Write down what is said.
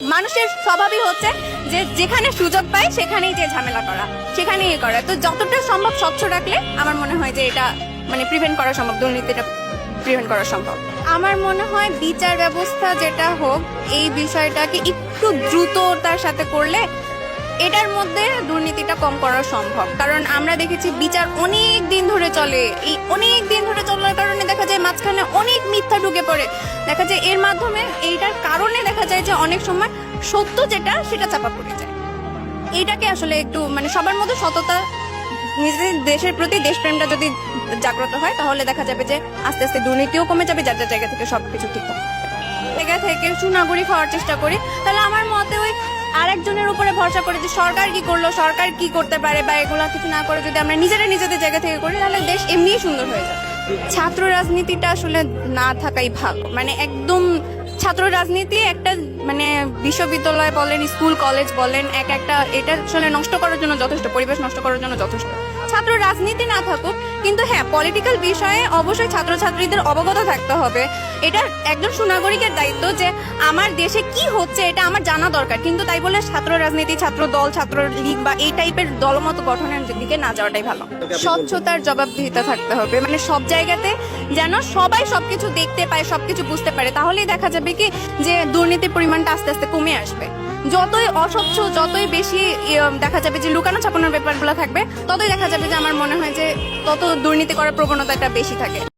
মানুষের স্বভাবই হচ্ছে যে যেখানে সুযোগ পায় সেখানেই যে ঝামেলা করা, সেখানেই করা। তো যতটা সম্ভব স্বচ্ছ রাখলে আমার মনে হয় যে এটা মানে প্রিভেন্ট করা সম্ভব, দুর্নীতিটা প্রিভেন্ট করা সম্ভব। আমার মনে হয় বিচার ব্যবস্থা যেটা হোক, এই বিষয়টাকে একটু দ্রুততার সাথে করলে এটার মধ্যে দুর্নীতিটা কম করা সম্ভব। কারণ আমরা দেখেছি বিচার অনেক দিন ধরে চলে, এই অনেক দিন ধরে চলার কারণে দেখা যায় মিথ্যা ঢুকে পড়ে। দেখা যায় এর মাধ্যমে এইটার কারণে দেখা যায় যে অনেক সময় সত্য যেটা, সেটা চাপা পড়ে যায়। এইটাকে আসলে একটু মানে সবার মধ্যে সততা, নিজেদের দেশের প্রতি দেশপ্রেমটা যদি জাগ্রত হয়, তাহলে দেখা যাবে যে আস্তে আস্তে দুর্নীতিও কমে যাবে, যার যার জায়গা থেকে সবকিছু ঠিক জায়গা থেকে সুনাগরিক হওয়ার চেষ্টা করি। তাহলে আমার মতে ওই আরেকজনের উপরে ভরসা করে যে সরকার কি করল, সরকার কি করতে পারে বা এগুলো কিছু না করে যদি আমরা নিজেরা নিজেদের জায়গা থেকে করি, তাহলে দেশ এমনিই সুন্দর হয়ে যাবে। ছাত্র রাজনীতিটা আসলে না থাকাই ভালো। মানে একদম ছাত্র রাজনীতি একটা মানে বিশ্ববিদ্যালয় বলেন, স্কুল, কলেজ বলেন, এক একটা, এটা আসলে নষ্ট করার জন্য যথেষ্ট, পরিবেশ নষ্ট করার জন্য যথেষ্ট। ছাত্র রাজনীতি না থাকুক, কিন্তু হ্যাঁ পলিটিক্যাল বিষয়ে অবশ্যই ছাত্রছাত্রীদের অবগত থাকতে হবে। এটা একজন সুনাগরিকের দায়িত্ব যে আমার দেশে কি হচ্ছে, এটা আমার জানা দরকার। কিন্তু তাই বলে ছাত্র রাজনীতি, ছাত্র দল, ছাত্র লীগ বা এই টাইপের দলমত গঠনের দিকে না যাওয়াটাই ভালো। স্বচ্ছতার জবাবদিহিতা থাকতে হবে। মানে সব জায়গাতে যেন সবাই সবকিছু দেখতে পায়, সবকিছু বুঝতে পারে, তাহলেই দেখা যাবে কি যে দুর্নীতির পরিমাণটা আস্তে আস্তে কমে আসবে। যতই অস্বচ্ছ যতই বেশি ইয়ে, দেখা যাবে যে লুকানো ছাপানোর ব্যাপারগুলো থাকবে ততই দেখা যাবে যে আমার মনে হয় যে তত দুর্নীতি করার প্রবণতাটা বেশি থাকে।